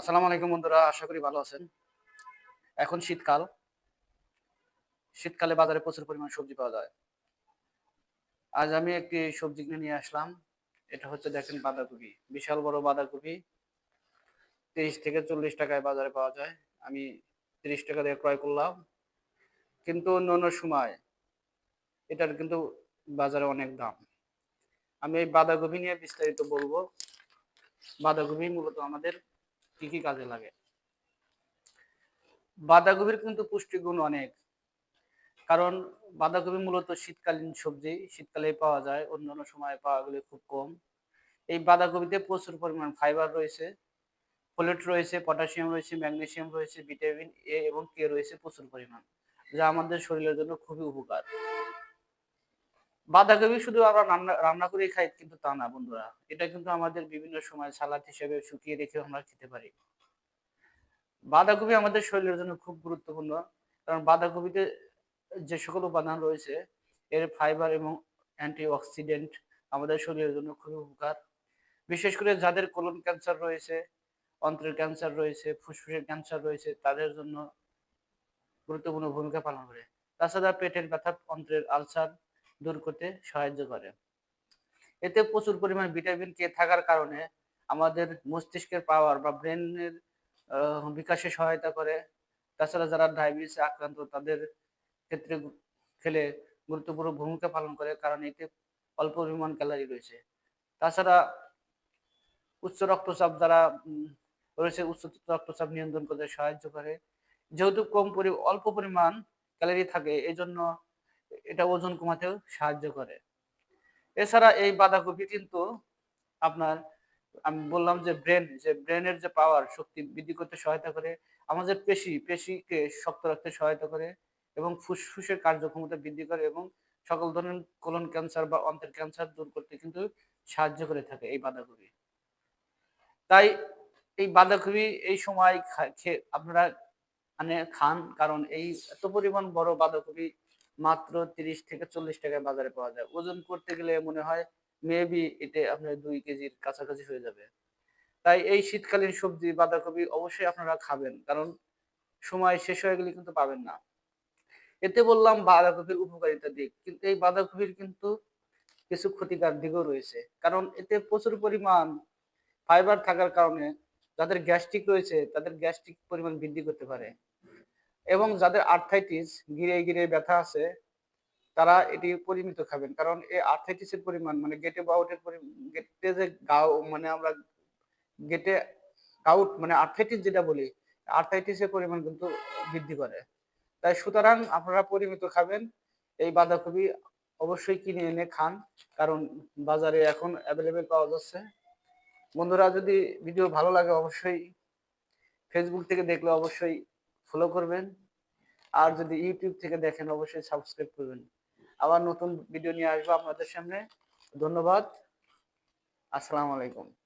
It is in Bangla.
আসসালামু আলাইকুম বন্ধুরা, আশা করি ভালো আছেন। এখন শীতকাল। শীতকালে বাজারে প্রচুর পরিমাণ সবজি পাওয়া যায়। আজ আমি একটি সবজি কিনে নিয়ে আসলাম। এটা হচ্ছে দেখেন বাঁধাকপি, বিশাল বড় বাঁধাকপি। তিরিশ থেকে চল্লিশ টাকায় বাজারে পাওয়া যায়। আমি তিরিশ টাকা দিয়ে ক্রয় করলাম। কিন্তু অন্য সময় এটার কিন্তু বাজারে অনেক দাম। আমি এই বাঁধাকপি নিয়ে বিস্তারিত বলব। বাঁধাকপি মূলত আমাদের কি কি কাজে লাগে? বাঁধাকপির কিন্তু পুষ্টিগুণ অনেক। কারণ বাঁধাকপি মূলত শীতকালীন সবজি শীতকালে পাওয়া যায়, অন্যান্য সময় পাওয়া গেলে খুব কম। এই বাঁধাকপিতে প্রচুর পরিমাণ ফাইবার রয়েছে, ফোলেট রয়েছে, পটাশিয়াম রয়েছে ম্যাগনেসিয়াম রয়েছে, ভিটামিন এ এবং কে রয়েছে প্রচুর পরিমাণ, যা আমাদের শরীরের জন্য খুবই উপকার। বাঁধাকপি শুধু আমরা রান্না রান্না করে খাই, কিন্তু তা না বন্ধুরা। এটা কিন্তু আমাদের বিভিন্ন সময় সালাদ হিসেবে শুকিয়ে রেখে আমরা খেতে পারি। বাঁধাকপি আমাদের শরীরের জন্য খুব গুরুত্বপূর্ণ, কারণ বাঁধাকপিতে যে সকল উপাদান রয়েছে, এর ফাইবার এবং অ্যান্টি অক্সিডেন্ট আমাদের শরীরের জন্য খুবই উপকার। বিশেষ করে যাদের কোলন ক্যান্সার রয়েছে, অন্ত্রের ক্যান্সার রয়েছে, ফুসফুসের ক্যান্সার রয়েছে, তাদের জন্য গুরুত্বপূর্ণ ভূমিকা পালন করে। তাছাড়া পেটের ব্যথা অন্ত্রের আলসার দূর করতে সাহায্য করে। এতে প্রচুর পরিমাণ ভিটামিন কে থাকার কারণে আমাদের মস্তিষ্কের পাওয়ার বা ব্রেনের বিকাশে সহায়তা করে। তাছাড়া যারা ডায়াবেটিস আক্রান্ত, তাদের ক্ষেত্রে খেলে গুরুত্বপূর্ণ ভূমিকা পালন করে কারণ এতে অল্প পরিমাণ ক্যালারি রয়েছে। তাছাড়া উচ্চ রক্তচাপ যারা রয়েছে, উচ্চ রক্তচাপ নিয়ন্ত্রণ করতে সাহায্য করে। যেহেতু কম পরি, অল্প পরিমাণ ক্যালারি থাকে এই জন্য এটা ওজন কমাতেও সাহায্য করে। এছাড়া এই বাঁধাকপি কিন্তু আপনার, আমি বললাম যে ব্রেন, যে ব্রেনের যে পাওয়ার শক্তি বৃদ্ধি করতে সহায়তা করে, আমাদের পেশি, পেশিকে শক্ত রাখতে সহায়তা করে এবং ফুসফুসের কার্যক্ষমতা বৃদ্ধি করে এবং সকল ধরনের কোলন ক্যান্সার বা অন্তের ক্যান্সার দূর করতে কিন্তু সাহায্য করে থাকে এই বাঁধাকপি। তাই এই বাঁধাকপি এই সময় আপনারা মানে খান, কারণ এই এত পরিমাণ বড় বাঁধাকপি মাত্র তিরিশ থেকে চল্লিশ টাকায় বাজারে পাওয়া যায়। ওজন করতে গেলে মনে হয় মেবি এতে আপনার দুই কেজির কাছাকাছি হয়ে যাবে। তাই এই শীতকালীন সবজি, বাঁধাকপি অবশ্যই আপনারা খাবেন, কারণ সময় শেষ হয়ে গেলে কিন্তু পাবেন না। এতে বললাম বাঁধাকপির উপকারিতা দিক, কিন্তু এই বাঁধাকপির কিন্তু কিছু ক্ষতিকার দিকও রয়েছে। কারণ এতে প্রচুর পরিমাণ ফাইবার থাকার কারণে যাদের গ্যাস্ট্রিক রয়েছে, তাদের গ্যাস্ট্রিক পরিমাণ বৃদ্ধি করতে পারে। এবং যাদের আর্থাইটিস গিরে গিরে ব্যথা আছে, তারা এটি পরিমিত খাবেন। কারণ এই আর্থাইটিসের পরিমাণ মানে গেটে বাউটের গেটে যে গাও মানে আমরা গেটে গাউট মানে আর্থাইটিস যেটা বলি আর্থাইটিসের পরিমাণ কিন্তু বৃদ্ধি করে। তাই সুতরাং আপনারা পরিমিত খাবেন, এই বাঁধাকপি অবশ্যই কিনে এনে খান, কারণ বাজারে এখন অ্যাভেলেবেল পাওয়া যাচ্ছে। বন্ধুরা, যদি ভিডিও ভালো লাগে অবশ্যই ফেসবুক থেকে দেখলে অবশ্যই ফলো করবেন। আর যদি ইউটিউব থেকে দেখেন, অবশ্যই সাবস্ক্রাইব করবেন। আবার নতুন ভিডিও নিয়ে আসব আপনাদের সামনে। ধন্যবাদ। আসসালামু আলাইকুম।